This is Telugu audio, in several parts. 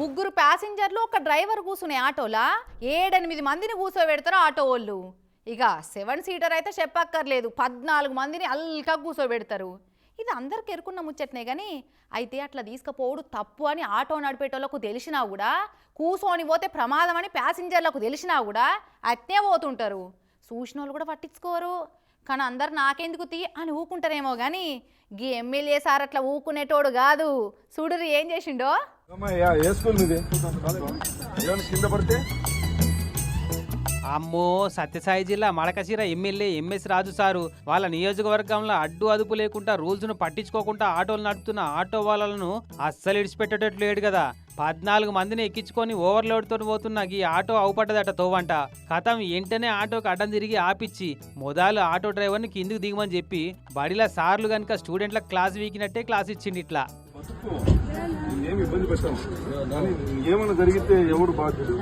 ముగ్గురు ప్యాసింజర్లు ఒక డ్రైవర్ కూర్చునే ఆటోలా? ఏడెనిమిది మందిని కూర్చోబెడతారు ఆటో వాళ్ళు. ఇక సెవెన్ సీటర్ అయితే చెప్పక్కర్లేదు. పద్నాలుగు మందిని అల్కా కూర్చోబెడతారు ఇది అందరికి ఎరుకున్న ముచ్చట్నే కానీ అయితే అట్లా తీసుకుపోవడు తప్పు అని ఆటో నడిపేటోళ్ళకు తెలిసినా కూడా కూసోని పోతే ప్రమాదం అని ప్యాసింజర్లకు తెలిసినా కూడా అట్నే పోతుంటారు. చూసిన వాళ్ళు కూడా పట్టించుకోరు. కానీ అందరు నాకెందుకు తీ అని ఊకుంటారేమో కానీ గీ ఎమ్మెల్యే సార్ అట్లా ఊకునేటోడు కాదు. చూడురు ఏం చేసిండో? కింద పడితే? అమ్మో సత్యసాయి జిల్లా Madakasira MLA MS Raju sir వాళ్ళ నియోజకవర్గంలో అడ్డు అదుపు లేకుండా రూల్స్ను పట్టించుకోకుండా ఆటోలు నడుపుతున్న ఆటో వాళ్ళను అస్సలు ఇడిచిపెట్టేటట్లు లేడు కదా. పద్నాలుగు మందిని ఎక్కించుకొని ఓవర్లోడ్తో పోతున్న ఈ ఆటో అవుపడ్డదట తోవంట. కథం వెంటనే ఆటోకి అడ్డం తిరిగి ఆపిచ్చి మొదలు ఆటో డ్రైవర్ని కిందికి దిగమని చెప్పి బడిలో సార్లు గనుక స్టూడెంట్లకు క్లాస్ వీకినట్టే క్లాస్ ఇచ్చిండి ఇట్లా ఏమి ఇబ్బంది పెట్టాము కానీ ఏమైనా జరిగితే ఎవడు బాధ్యుడు?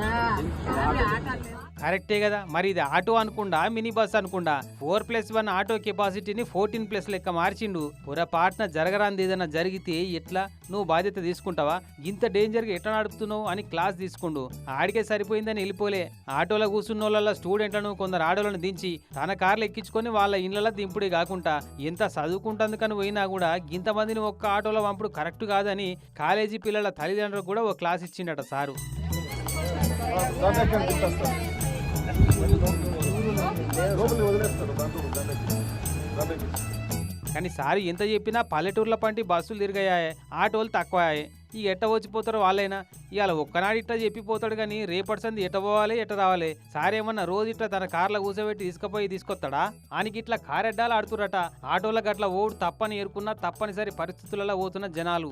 కరెక్టే కదా. మరి ఇది ఆటో అనుకుండా మినీ బస్ అనుకుండా ఫోర్ ప్లస్ వన్ ఆటో కెపాసిటీని ఫోర్టీన్ ప్లస్ లెక్క మార్చిండు. పొరపాటున జరగరాంది ఏదైనా జరిగితే ఎట్లా? నువ్వు బాధ్యత తీసుకుంటావా? ఇంత డేంజర్గా ఎట్లా నడుపుతున్నావు అని క్లాస్ తీసుకుండు. ఆడికే సరిపోయిందని వెళ్ళిపోలే. ఆటోలో కూర్చున్న వాళ్ళ స్టూడెంట్లను కొందరు ఆటోలను దించి తన కార్లు ఎక్కించుకొని వాళ్ళ ఇళ్ళలో దింపుడే కాకుండా ఎంత చదువుకుంటందుకని పోయినా కూడా ఇంతమందిని ఒక్క ఆటోలో పంపుడు కరెక్ట్ కాదని కాలేజీ పిల్లల తల్లిదండ్రులకు కూడా ఒక క్లాస్ ఇచ్చిండట సారు. కానీ సారి ఎంత చెప్పినా పల్లెటూర్ల పంటి బస్సులు తిరిగాయి ఆటోలు తక్కువ ఈ ఎట్ట వచ్చిపోతారో వాళ్ళైనా. ఇవాళ ఒక్కనాడు ఇట్లా చెప్పిపోతాడు కానీ రేపటి సంది ఎట్ట పోవాలి ఎట్ట రావాలి? సార్ ఏమన్నా రోజు ఇట్లా తన కార్లో కూర్చోబెట్టి తీసుకుపోయి తీసుకొస్తాడా? ఆనికి ఇట్లా కారెడ్డాలు ఆడుతురట ఆటోలకు అట్లా ఓడు తప్పని ఏరుకున్నా తప్పనిసరి పరిస్థితులలో పోతున్న జనాలు.